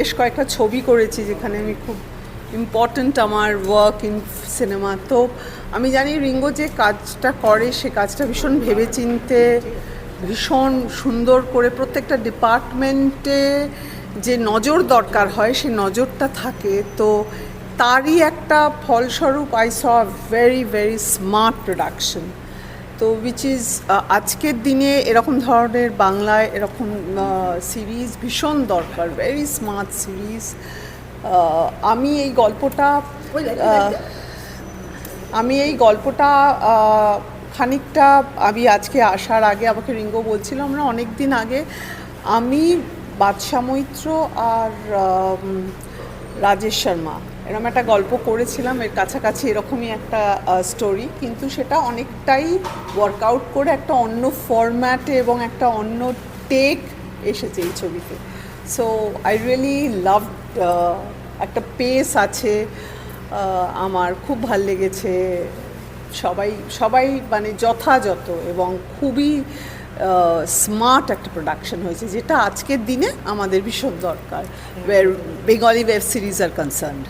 বেশ কয়েকটা ছবি করেছি যেখানে আমি খুব ইম্পর্ট্যান্ট আমার ওয়ার্ক ইন সিনেমা তো আমি জানি রিঙ্গো যে কাজটা করে, সে কাজটা ভীষণ ভেবেচিন্তে, ভীষণ সুন্দর করে প্রত্যেকটা ডিপার্টমেন্টে যে নজর দরকার হয়, সে নজরটা থাকে। তো তারই একটা ফলস্বরূপ I saw very very smart production তো উইচ ইজ আজকের দিনে এরকম ধরনের বাংলায় এরকম সিরিজ ভীষণ দরকার ভেরি স্মার্ট সিরিজ আমি এই গল্পটা আমি এই গল্পটা খানিকটা আমি আজকে আসার আগে আমাকে রিঙ্গো বলছিল আমরা অনেক দিন আগে আমি বাদশা মৈত্র আর রাজেশ শর্মা। এরকম একটা গল্প করেছিলাম, এর কাছাকাছি এরকমই একটা স্টোরি কিন্তু সেটা অনেকটাই ওয়ার্কআউট করে একটা অন্য ফরম্যাটে এবং একটা অন্য টেক এসেছে এই ছবিতে। সো আই রিয়েলি লাভ একটা পেস আছে আমার, খুব ভালো লেগেছে। সবাই সবাই মানে যথাযথ এবং খুবই স্মার্ট একটা প্রোডাকশন হয়েছে, যেটা আজকের দিনে আমাদের ভীষণ দরকার বেঙ্গলি ওয়েব সিরিজ আর কনসার্ন